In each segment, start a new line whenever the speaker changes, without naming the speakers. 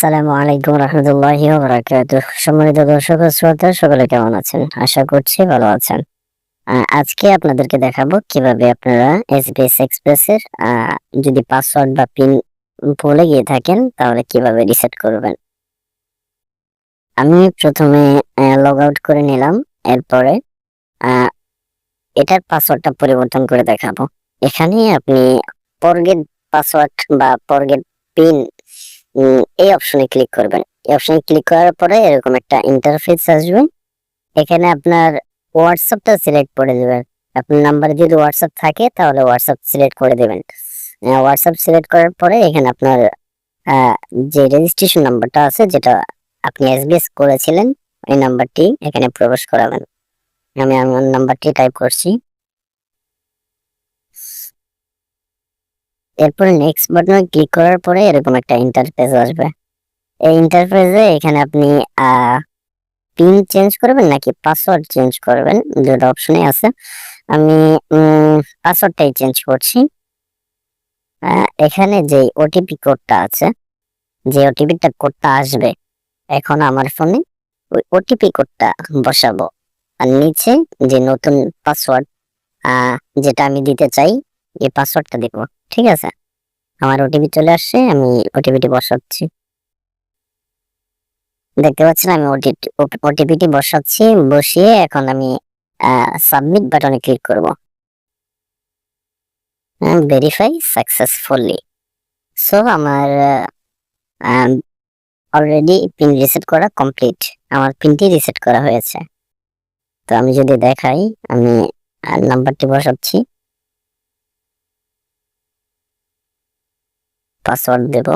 আসসালামু আলাইকুম রহমতুল্লাহি সম্মানিত দর্শক শ্রোতা, সকলে কেমন আছেন? আশা করছি ভালো আছেন। আজকে আপনাদেরকে দেখাবো কীভাবে আপনারা এসবিএস এক্সপ্রেসের যদি পাসওয়ার্ড বা পিন ভুলে গিয়ে থাকেন, তাহলে কীভাবে রিসেট করবেন? আমি প্রথমে লগ আউট করে নিলাম, এরপরে এটার পাসওয়ার্ডটা পরিবর্তন করে দেখাবো। এখানে আপনি ফরগেট পাসওয়ার্ড বা ফরগেট পিন এই অপশনে ক্লিক করবেন। এই অপশনে ক্লিক করার পরে এরকম একটা ইন্টারফেস আসবে। এখানে আপনার হোয়াটসঅ্যাপটা সিলেক্ট করে দেবেন। আপনার নাম্বারে যদি হোয়াটসঅ্যাপ থাকে, তাহলে হোয়াটসঅ্যাপ সিলেক্ট করে দেবেন। হোয়াটসঅ্যাপ সিলেক্ট করার পরে এখানে আপনার যে রেজিস্ট্রেশন নাম্বারটা আছে, যেটা আপনি এসবিএস করেছিলেন, ওই নাম্বারটি এখানে প্রবেশ করাবেন। আমি আমার নাম্বারটি টাইপ করছি। এরপরে নেক্সট বাটনে ক্লিক করার পরে এরকম একটা ইন্টারফেস আসবে। এই ইন্টারফেসে এখানে আপনি পিন চেঞ্জ করবেন নাকি পাসওয়ার্ড চেঞ্জ করবেন? দুটো অপশনই আছে। আমি পাসওয়ার্ডটাই চেঞ্জ করছি। এখানে যে ওটিপি কোডটা আছে, যে ওটিপিটা কোডটা আসবে, এখন আমার ফোনে ওই ওটিপি কোডটা বসাবো। আর নিচে যে নতুন পাসওয়ার্ড যেটা আমি দিতে চাই এই পাসওয়ার্ডটা দিব ঠিক আছে? আমার ওটিপি চলে আসছে, আমি ওটিপিটি বসাচ্ছি। দেখতে পাচ্ছেন, আমি ওটিপিটি বসাচ্ছি, বসিয়ে এখন আমি সাবমিট বাটনে ক্লিক করব। ভেরিফাই সাকসেসফুলি সো আমার অলরেডি পিন রিসেট করা কমপ্লিট আমার পিনটি রিসেট করা হয়েছে। তো আমি যদি দেখাই, আমি নাম্বারটি বসাচ্ছি। পাসওয়ার্ড দেব।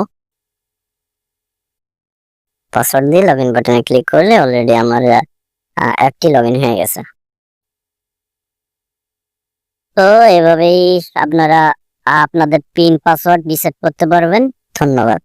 পাসওয়ার্ড দিয়ে লগ ইন বাটনে ক্লিক করলে অলরেডি আমার অ্যাপটি লগ ইন হয়ে গেছে। তো এভাবেই আপনারা আপনাদের পিন পাসওয়ার্ড রিসেট করতে পারবেন। ধন্যবাদ।